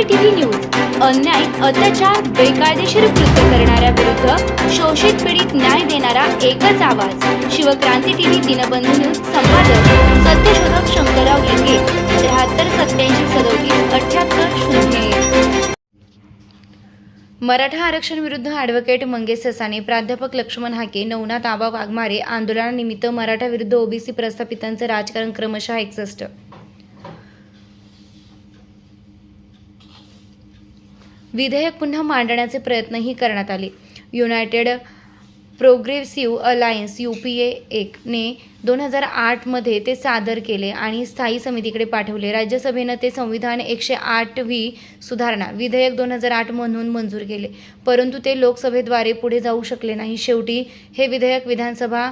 OBC TV news अन्याय अत्याचार बेकायदेशीर कृत्य करणाऱ्या विरुद्ध शोषित पीडित न्याय देणारा एकच आवाज. शिवक्रांती टीव्ही दिनबंधू न्यूज संपादक सत्यशोधक शंकरराव लिंगे त्र्याहत्तर सत्याऐंशी सदोतीस अठ्याहत्तर शून्य मराठा आरक्षण विरुद्ध ॲडव्होकेट मंगेश ससाने प्राध्यापक लक्ष्मण हाके नवनाथ आबा वाघमारे आंदोलनानिमित्त मराठा विरुद्ध ओबीसी प्रस्थापितांचं राजकारण क्रमशः एकसष्ट. विधेयक पुन्हा मांडण्याचे प्रयत्नही करण्यात आले. United Progressive Alliance U P A एकने दोन हजार आठमध्ये ते सादर केले आणि स्थायी समितीकडे पाठवले. राज्यसभेनं ते संविधान एकशे आठ व्ही सुधारणा विधेयक दोन हजार आठ म्हणून मंजूर केले. परंतु ते लोकसभेद्वारे पुढे जाऊ शकले नाही. शेवटी हे विधेयक विधानसभा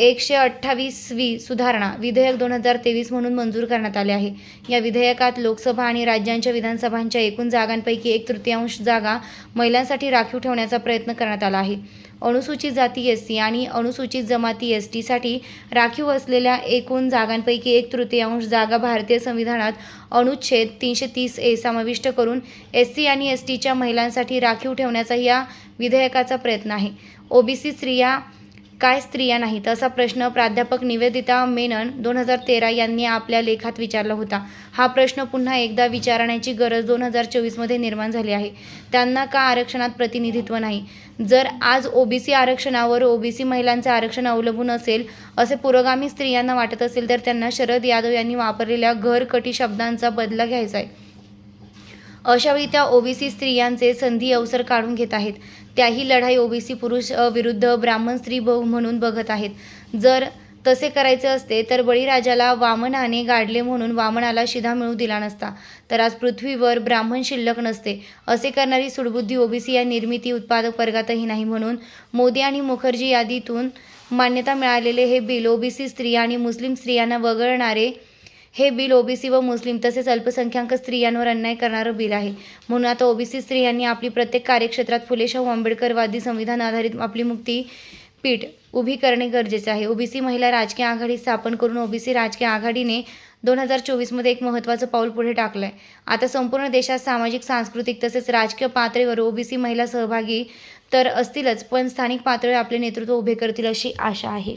एकशे अठ्ठावीसवी सुधारणा विधेयक दोन हजार तेवीस म्हणून मंजूर करण्यात आले आहे. या विधेयकात लोकसभा आणि राज्यांच्या विधानसभांच्या एकूण जागांपैकी एक तृतीयांश जागा महिलांसाठी राखीव ठेवण्याचा प्रयत्न करण्यात आला आहे. अनुसूचित जाती एस सी आणि अनुसूचित जमाती एस टीसाठी राखीव असलेल्या एकूण जागांपैकी एक तृतीयांश जागा भारतीय संविधानात अनुच्छेद तीनशे तीस ए समाविष्ट करून एस सी आणि एस टीच्या महिलांसाठी राखीव ठेवण्याचा या विधेयकाचा प्रयत्न आहे. ओबीसी स्त्रिया काय स्त्रिया नाहीत? असा प्रश्न प्राध्यापक निवेदिता मेनन दोन हजार तेरा यांनी आपल्या लेखात विचारला होता. हा प्रश्न पुन्हा एकदा विचारण्याची गरज दोन हजार चोवीसमध्ये निर्माण झाली आहे. त्यांना का आरक्षणात प्रतिनिधित्व नाही? जर आज ओबीसी आरक्षणावर ओबीसी महिलांचे आरक्षण अवलंबून असेल असे पुरोगामी स्त्रियांना वाटत असेल तर त्यांना शरद यादव यांनी वापरलेल्या घरकटी शब्दांचा बदला घ्यायचा आहे. अशावेळी त्या ओबीसी स्त्रियांचे संधी अवसर काढून घेत आहेत. त्याही लढाई ओबीसी पुरुष विरुद्ध ब्राह्मण स्त्री बहु म्हणून बघत आहेत. जर तसे करायचे असते तर बळीराजाला वामनाने गाडले म्हणून वामनाला शिधा मिळू दिला नसता. तर आज पृथ्वीवर ब्राह्मण शिल्लक नसते. असे करणारी सुडबुद्धी ओबीसी या निर्मिती उत्पादक वर्गातही नाही म्हणून मोदी आणि मुखर्जी यादीतून मान्यता मिळालेले हे बिल ओबीसी स्त्रिया आणि मुस्लिम स्त्रियांना वगळणारे हे बिल ओबीसी व मुस्लिम तसेच अल्पसंख्याक स्त्रियांवर अन्याय करणारं बिल आहे. म्हणून आता ओबीसी स्त्रियांनी आपली प्रत्येक कार्यक्षेत्रात फुले शाहू आंबेडकरवादी संविधान आधारित आपली मुक्ती पीठ उभी करणे गरजेचे आहे. ओबीसी महिला राजकीय आघाडी स्थापन करून ओबीसी राजकीय आघाडीने दोन हजार चोवीसमध्ये एक महत्त्वाचं पाऊल पुढे टाकलं आहे आता संपूर्ण देशात सामाजिक सांस्कृतिक तसेच राजकीय पातळीवर ओबीसी महिला सहभागी तर असतीलच पण स्थानिक पातळीवर आपले नेतृत्व उभे करतील अशी आशा आहे.